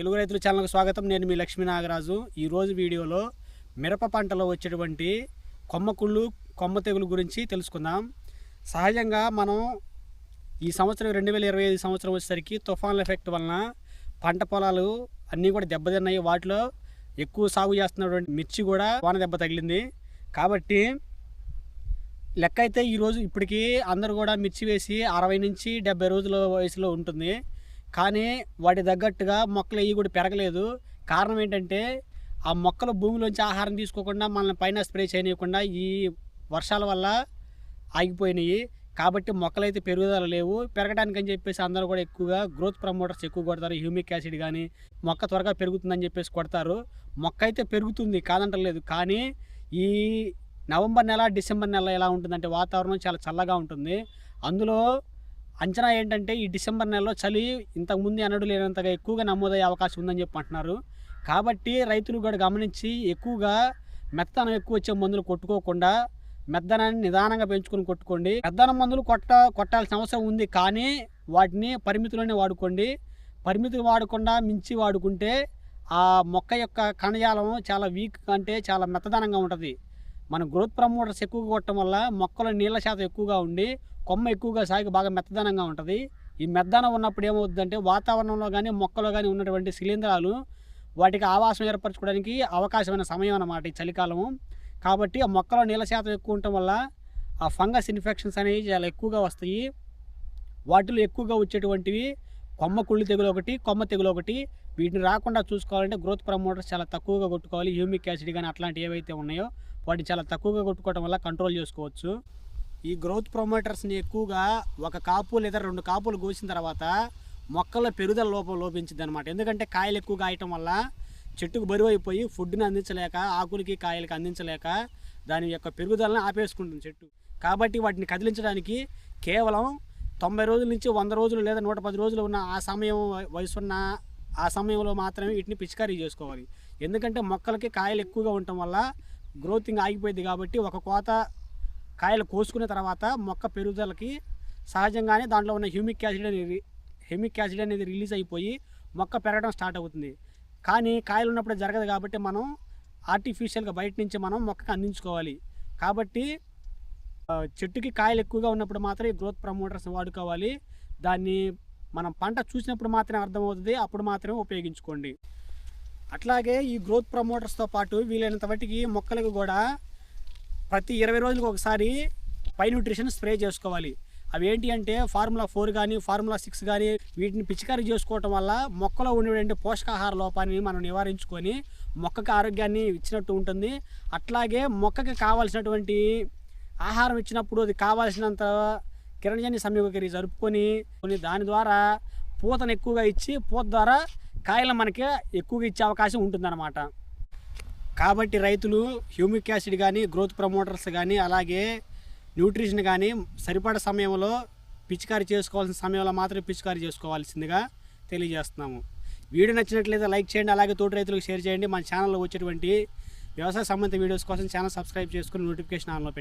తెలుగు రైతుల ఛానల్కి స్వాగతం. నేను మీ లక్ష్మీ నాగరాజు. ఈరోజు వీడియోలో మిరప పంటలో వచ్చేటువంటి కొమ్మ కుళ్ళు కొమ్మ తెగులు గురించి తెలుసుకుందాం. సహజంగా మనం ఈ సంవత్సరం రెండు వేల ఇరవై ఐదు సంవత్సరం వచ్చేసరికి తుఫాన్ల ఎఫెక్ట్ వలన పంట పొలాలు అన్నీ కూడా దెబ్బతిన్నాయి. వాటిలో ఎక్కువ సాగు చేస్తున్నటువంటి మిర్చి కూడా వాన దెబ్బ తగిలింది. కాబట్టి లెక్క అయితే ఈరోజు ఇప్పటికీ అందరూ కూడా మిర్చి వేసి అరవై నుంచి డెబ్బై రోజుల వయసులో ఉంటుంది. కానీ వాటి తగ్గట్టుగా మొక్కలు అవి కూడా పెరగలేదు. కారణం ఏంటంటే ఆ మొక్కలు భూమిలోంచి ఆహారం తీసుకోకుండా మనల్ని పైన స్ప్రే చేయనీయకుండా ఈ వర్షాల వల్ల ఆగిపోయినాయి. కాబట్టి మొక్కలైతే పెరుగుదల లేవు. పెరగడానికి అని చెప్పేసి అందరూ కూడా ఎక్కువగా గ్రోత్ ప్రమోటర్స్ ఎక్కువ కొడతారు. హ్యూమిక్ యాసిడ్ కానీ మొక్క త్వరగా పెరుగుతుందని చెప్పేసి కొడతారు. మొక్క అయితే పెరుగుతుంది కాదంటలేదు. కానీ ఈ నవంబర్ నెల డిసెంబర్ నెల ఎలా ఉంటుందంటే వాతావరణం చాలా చల్లగా ఉంటుంది. అందులో అంచనా ఏంటంటే ఈ డిసెంబర్ నెలలో చలి ఇంతకుముందు అనడు లేనంతగా ఎక్కువగా నమోదయ్యే అవకాశం ఉందని చెప్పి అంటున్నారు. కాబట్టి రైతులు కూడా గమనించి ఎక్కువగా మెత్తనం ఎక్కువ వచ్చే మందులు కొట్టుకోకుండా మెద్దనాన్ని నిదానంగా పెంచుకొని కొట్టుకోండి. మెద్దనం మందులు కొట్ట కొట్టాల్సిన అవసరం ఉంది కానీ వాటిని పరిమితిలోనే వాడుకోండి. పరిమితులు వాడకుండా మించి వాడుకుంటే ఆ మొక్క యొక్క కణజాలం చాలా వీక్ అంటే చాలా మెత్తదనంగా ఉంటుంది. మన గ్రోత్ ప్రమోటర్స్ ఎక్కువగా కొట్టడం వల్ల మొక్కలో నీళ్ళ శాతం ఎక్కువగా ఉండి కొమ్మ ఎక్కువగా సాగి బాగా మెత్తదనంగా ఉంటుంది. ఈ మెత్తదనం ఉన్నప్పుడు ఏమవుతుందంటే వాతావరణంలో కానీ మొక్కలో కానీ ఉన్నటువంటి శిలీంధ్రాలు వాటికి ఆవాసం ఏర్పరచుకోవడానికి అవకాశమైన సమయం అన్నమాట ఈ చలికాలము. కాబట్టి ఆ మొక్కలో నీళ్ళ శాతం ఎక్కువ ఉండటం వల్ల ఆ ఫంగస్ ఇన్ఫెక్షన్స్ అనేవి చాలా ఎక్కువగా వస్తాయి. వాటిలో ఎక్కువగా వచ్చేటువంటివి కొమ్మ కుళ్ళు తెగులు ఒకటి కొమ్మ తెగులు ఒకటి వీటిని రాకుండా చూసుకోవాలంటే గ్రోత్ ప్రమోటర్స్ చాలా తక్కువగా కొట్టుకోవాలి. హ్యూమిక్ యాసిడ్ కానీ అట్లాంటివి ఏవైతే ఉన్నాయో వాటిని చాలా తక్కువగా కొట్టుకోవడం వల్ల కంట్రోల్ చేసుకోవచ్చు. ఈ గ్రోత్ ప్రమోటర్స్ని ఎక్కువగా ఒక కాపు లేదా రెండు కాపులు కోసిన తర్వాత మొక్కల పెరుగుదల లోపం లోపించింది అనమాట ఎందుకంటే కాయలు ఎక్కువ కాయటం వల్ల చెట్టుకు బరువు అయిపోయి ఫుడ్ని అందించలేక ఆకులకి కాయలకి అందించలేక దాని యొక్క పెరుగుదలను ఆపేసుకుంటుంది చెట్టు. కాబట్టి వాటిని కదిలించడానికి కేవలం తొంభై రోజుల నుంచి వంద రోజులు లేదా నూట పది రోజులు ఉన్న ఆ సమయం వయసున్న ఆ సమయంలో మాత్రమే వీటిని పిచికారీ చేసుకోవాలి. ఎందుకంటే మొక్కలకి కాయలు ఎక్కువగా ఉండటం వల్ల గ్రోతింగ్ ఆగిపోయింది కాబట్టి ఒక కోత కాయలు కోసుకున్న తర్వాత మొక్క పెరుగుదలకి సహజంగానే దాంట్లో ఉన్న హ్యూమిక్ యాసిడ్ అనేది హ్యూమిక్ యాసిడ్ అనేది రిలీజ్ అయిపోయి మొక్క పెరగడం స్టార్ట్ అవుతుంది. కానీ కాయలు ఉన్నప్పుడు జరగదు కాబట్టి మనం ఆర్టిఫిషియల్గా బయట నుంచి మనం మొక్కకు అందించుకోవాలి. కాబట్టి చెట్టుకి కాయలు ఎక్కువగా ఉన్నప్పుడు మాత్రమే గ్రోత్ ప్రమోటర్స్ వాడుకోవాలి. దాన్ని మనం పంట చూసినప్పుడు మాత్రమే అర్థమవుతుంది అప్పుడు మాత్రమే ఉపయోగించుకోండి. అట్లాగే ఈ గ్రోత్ ప్రమోటర్స్తో పాటు వీలైనంత మట్టికి మొక్కలకు కూడా ప్రతి ఇరవై రోజులకు ఒకసారి పై న్యూట్రిషన్ స్ప్రే చేసుకోవాలి. అవి ఏంటి అంటే ఫార్ములా ఫోర్ కానీ ఫార్ములా సిక్స్ కానీ వీటిని పిచికారీ చేసుకోవటం వల్ల మొక్కలో ఉండేటువంటి పోషకాహార లోపాన్ని మనం నివారించుకొని మొక్కకి ఆరోగ్యాన్ని ఇచ్చినట్టు ఉంటుంది. అట్లాగే మొక్కకి కావాల్సినటువంటి ఆహారం ఇచ్చినప్పుడు అది కావాల్సినంత కిరణజన్య సంయోగకరి జరుపుకొని కొన్ని దాని ద్వారా పూతను ఎక్కువగా ఇచ్చి పూత ద్వారా కాయలు మనకి ఎక్కువగా ఇచ్చే అవకాశం ఉంటుందన్నమాట. కాబట్టి రైతులు హ్యూమిక్ యాసిడ్ కానీ గ్రోత్ ప్రమోటర్స్ కానీ అలాగే న్యూట్రిషన్ కానీ సరిపడ సమయంలో పిచికారీ చేసుకోవాల్సిన సమయంలో మాత్రమే పిచికారీ చేసుకోవాల్సిందిగా తెలియజేస్తున్నాము. వీడియో నచ్చినట్లయితే లైక్ చేయండి అలాగే తోటి రైతులకు షేర్ చేయండి. మన ఛానల్లో వచ్చేటువంటి వ్యవసాయ సంబంధిత వీడియోస్ కోసం ఛానల్ సబ్స్క్రైబ్ చేసుకుని నోటిఫికేషన్ ఆన్లో పెట్టి